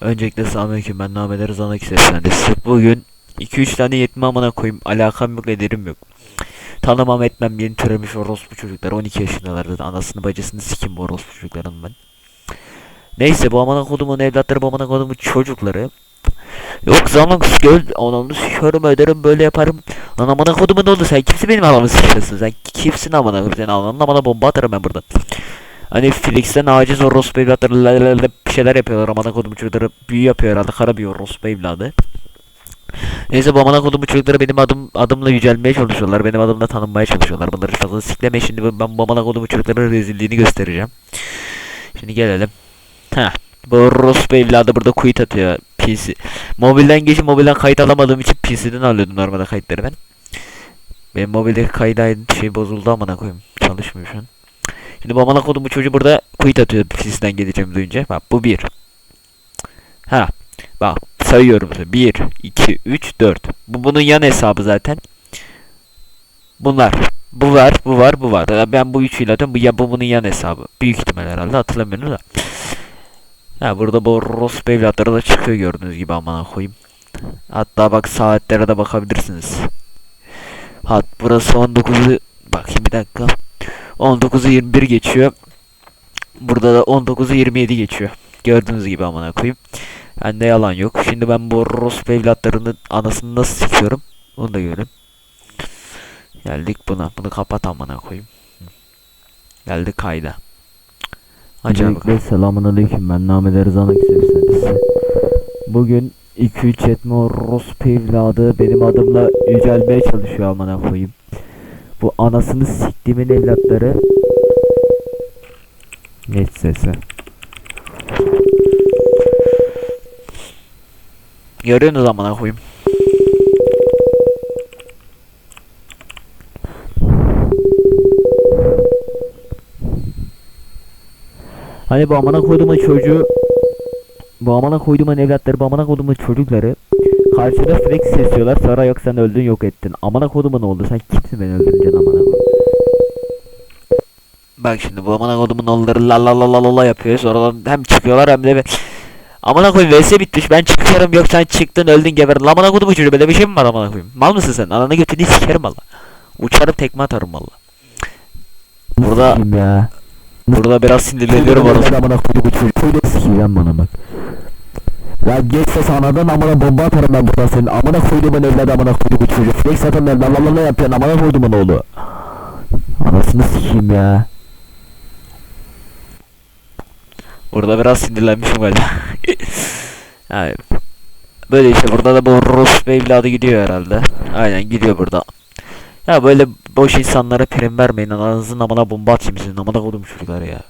Öncelikle selamünaleyküm ben Nameler Rızanak Seslendirisi. Bugün 2-3 tane yetim amına koyayım alakam yok ederim yok. Tanımam etmem yeni türemiş orospu çocuklar 12 yaşındalardı anasını bacısını sikim bu orospu çocukların ben. Neyse bu amına kodumun evlatları bu amına kodumun çocukları. Yok zaman göl anamı sikerim ederim böyle yaparım. Lan amına kodumun ne oldu sen kimsin benim anamı sikiyorsun sen kimsin amına sen ananın amına bomba atarım ben buradan. Hani Felix'ten aciz orospu evlatları la- la- la- bir şeyler yapıyorlar amına kodumun çocukları büyü yapıyor herhalde kara bir orospu evladı. Neyse bu amına kodumun çocukları benim adım adımla yücelmeye çalışıyorlar. Benim adımla tanınmaya çalışıyorlar. Bunları fazla sikleme şimdi ben bu amına kodumun çocukların rezilliğini göstereceğim. Şimdi gelelim. Heh. Bu orospu evladı burada quit atıyor. PC. Mobilden geçip mobilden kayıt alamadığım için PC'den alıyordum normalde kayıtları ben. Benim mobildeki kayıt şey bozuldu amına koyayım. Çalışmıyor şu an. Şimdi bu amına kodumun çocuğu burada quit atıyor PC'den geleceğimi duyunca. Bak bu bir. Ha. Bak sayıyorum. 1, 2, 3, 4. Bu bunun yan hesabı zaten. Bunlar. Bu var, bu var, bu var. Ben bu üçüyle atıyorum. Bu ya bu bunun yan hesabı. Büyük ihtimal herhalde hatırlamıyorum da. Ha burada bu Ross evlatları da çıkıyor gördüğünüz gibi amına koyayım. Hatta bak saatlere de bakabilirsiniz. Hat burası 19'u bakayım bir dakika. 19'u 21 geçiyor. Burada da 19'u 27 geçiyor. Gördüğünüz gibi amına koyayım. Bende yalan yok. Şimdi ben bu Rus evlatlarının anasını nasıl sikiyorum? Onu da görün. Geldik buna. Bunu kapat amına koyayım. Geldik kayda. Acaba selamun aleyküm ben Nameler Rızanak Seslendirisi. Bugün 2-3 etme o Rus evladı benim adımla yücelmeye çalışıyor amına koyayım. Bu anasını siktiğimin evlatları Net sesi. görüyorsunuz amına koyayım. Hani bu amına koyduğumun çocuğu bu amına koyduğumun evlatları bu amına koyduğumun çocukları karşıda flex sesiyorlar sonra yok sen öldün yok ettin. Amına koyduğumun oldu sen kimsin beni öldüreceksin amına. Bak şimdi bu amına kodumun oğulları la la la la la la yapıyor. Sonra hem çıkıyorlar hem de bir... Amına koyayım vs bitmiş ben çıkıyorum yok sen çıktın öldün geberdin. La amına kodumun çocuğu böyle bir şey mi var amına koyayım? Mal mısın sen? Ananı götünü sikerim valla. Uçarım tekme atarım valla. Burada ya? burada biraz sinirleniyorum orası. Amına koyduğum çocuk öyle sikeceğim bana bak. Ya geç ses anadan amına bomba atarım ben buradan senin. Amına koyduğumun evladı amına koyduğum çocuk. Flex atan la la la yapıyorsun amına koyduğumun oğlu. Anasını sikeyim ya. Burada biraz sinirlenmişim galiba. yani, böyle işte burada da bu Rus evladı gidiyor herhalde. Aynen gidiyor burada. Ya böyle boş insanlara prim vermeyin. Ananızın amına bomba atayım sizin amına kodum çocuklar ya.